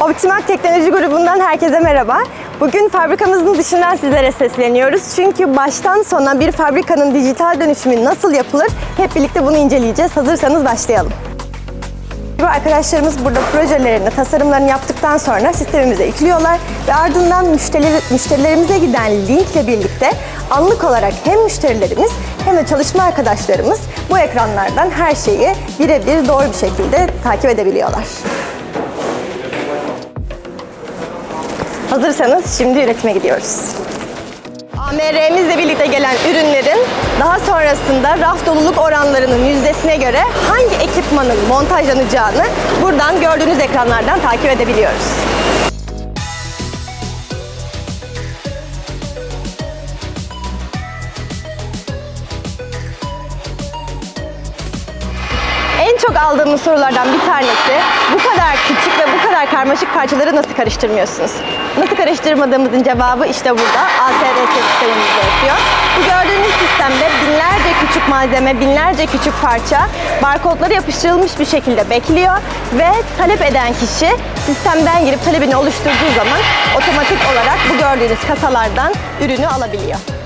Optimak Teknoloji Grubu'ndan herkese merhaba. Bugün fabrikamızın dışından sizlere sesleniyoruz. Çünkü baştan sona bir fabrikanın dijital dönüşümü nasıl yapılır hep birlikte bunu inceleyeceğiz. Hazırsanız başlayalım. Bu arkadaşlarımız burada projelerini, tasarımlarını yaptıktan sonra sistemimize yüklüyorlar ve ardından müşterileri, müşterilerimize giden linkle birlikte anlık olarak hem müşterilerimiz hem de çalışma arkadaşlarımız bu ekranlardan her şeyi birebir doğru bir şekilde takip edebiliyorlar. Hazırsanız şimdi üretime gidiyoruz. AMR'mizle birlikte gelen ürünlerin daha sonrasında raf doluluk oranlarının yüzdesine göre hangi ekipmanın montajlanacağını buradan gördüğünüz ekranlardan takip edebiliyoruz. En çok aldığımız sorulardan bir tanesi bu kadar küçük ve bu kadar karmaşık parçaları nasıl karıştırmıyorsunuz? Nasıl karıştırmadığımızın cevabı işte burada ASRS sistemimizde yatıyor. Bu gördüğünüz sistemde binlerce küçük malzeme, binlerce küçük parça barkodlara yapıştırılmış bir şekilde bekliyor ve talep eden kişi sistemden girip talebini oluşturduğu zaman otomatik olarak bu gördüğünüz kasalardan ürünü alabiliyor.